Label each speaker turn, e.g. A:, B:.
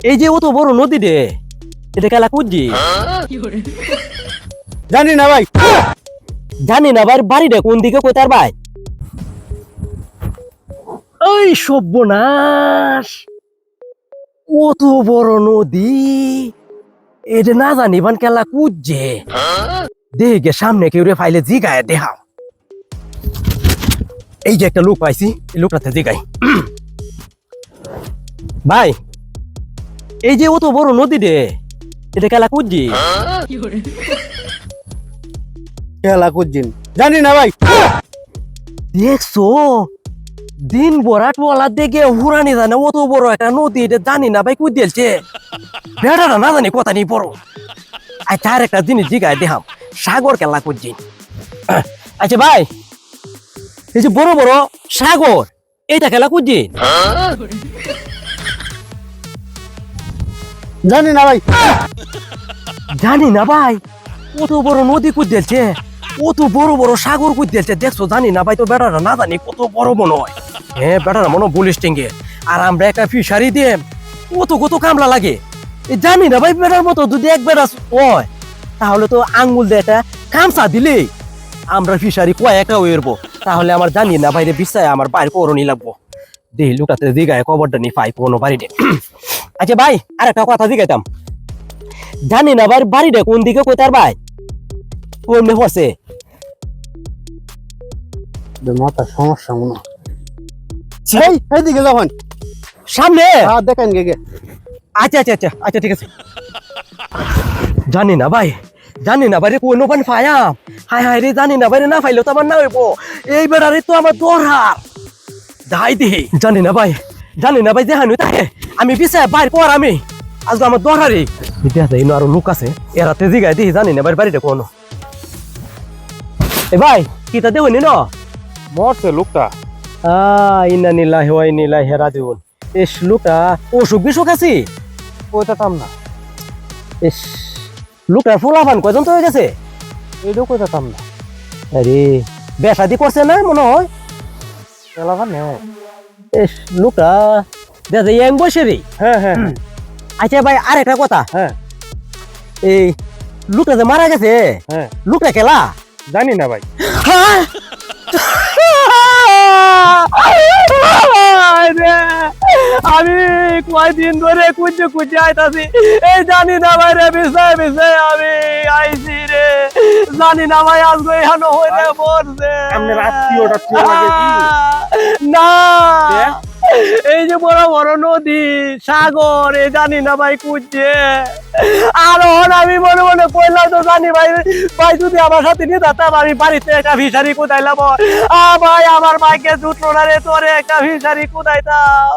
A: এই যে অত বড় নদী রে, এটা খেলা কুজি
B: জানি না ভাই।
A: জানি না ভাই, বাড়িটা কোন দিকে, কোথার ভাই? ওই সর্বনাশ কত বড় নদী। এটা না জানি বান খেলা কুজে দেখে সামনে কেউ রে ফাইলে জিগায়, দেখাও। এই যে একটা লোক পাইছি, এই লোকটাতে জিগাই। ভাই এই যে অত বড় নদী রে এটা খেলা কুজি
B: খেলা করছেন জানি না ভাই।
A: দেখছ? দিন ভরা টোলা দেখে হুরানি জানে অত বড় একটা নদী এটা জানি না ভাই কুই দিলছে বেড়াটা না জানি কথা নেই বড় আচ্ছা আর একটা জিনিস জিগায় দেখাম সাগর খেলা করছি আচ্ছা ভাই এই যে বড় বড় সাগর এইটা খেলা করছি
B: জানি না ভাই।
A: জানি না ভাই। কত বড় নদী কুদ দিলছে কত বড় বড় সাগর কুদ দিলছে দেখছ? জানি না ভাই তো বেটারা না জানি কত বড় মনে হয়। হ্যাঁ বেটারা মনে পুলিশ টিঙ্গে। আর আমরা একটা ফিশারি দিয়ে কত কত কামলা লাগে। জানি না ভাই বেটার মতো যদি এক বেড়া হয় তাহলে তো আঙ্গুল দিয়ে একটা কামসা দিলে আমরা ফিশারি কয় কয়েকটা উড়বো। তাহলে আমার জানি না বাইরে বিশ্বায় আমার বাইরে করণই লাগবো। দেহি লুকাতে দিগায় কবরটা নি পাই কোনো বাড়িতে আচ্ছা ভাই আর একটা কথা দিগাইতাম জানি না ভাই বাড়িটা কোন দিকে কোথার ভাই? কোন পড়ছে
B: মাথা সমস্যা মনে হয়। এই এইদিকে যখন
A: সামনে?
B: হ্যাঁ দেখেন গে
A: আচ্ছা আচ্ছা আচ্ছা আচ্ছা ঠিক আছে। জানি না ভাই জানি না ভাই রে কোন পান ফায়াম হাই হাই রে জানি না ভাই রে না ফাইলো তো আমার না হইব। এই বেড়ারে তো আমার দরহার। যাই দে জানি না ভাই জানি না ভাই দেখানো তাকে। আমি পিছে বাইর কর আমি। আজকে আমার দরহারে দেখা যায় ইনো আরও লোক আছে এরা তেজি জিগাই দিই জানি না ভাই বাড়িটা কোন এ ভাই কি তা দেহনি না?
B: মরছে লোকটা।
A: আহ ইন্না নিল্লাহি ওয়া ইন্না ইলাইহি রাজিউন এস লোকটা অসুখ বিসুখ আছে?
B: ওইটা তাম না।
A: ইস লোকটা ফুলাফান কয়জন তো হয়ে গেছে?
B: এইটাও কইতা তাম না।
A: আরে বেসাদি করছে না মনে হয়?
B: খেলা ভান নেই
A: ইস লোকটা দেখা ইয়াং বয়সেরই
B: হ্যাঁ হ্যাঁ হ্যাঁ,
A: আচ্ছা ভাই আর একটা কথা।
B: হ্যাঁ।
A: এই লোকটা যে মারা গেছে
B: হ্যাঁ।
A: লোকটা খেলা
B: জানি না ভাই।
A: হ্যাঁ? আমি কয়দিন ধরে কুঁজে কুঁজে আইতাছি। এই জানি না ভাই রে বিষয় বিষয় আমি আইছি রে। জানি না ভাই আজকে এখানে হইলে মরছে। না? এই যে বড় বড় নদী, সাগর, এ জানি না ভাই কুচে আর হন আমি মনে মনে কইলাম তো জানি ভাই ভাই যদি আমার সাথে নিয়ে যেতাম আমি বাড়িতে একটা ভিসারি কোথাইলাম আ ভাই, আমার ভাইকে জুটলো না রে তোরে, একটা ভিসারি কোথাইতাম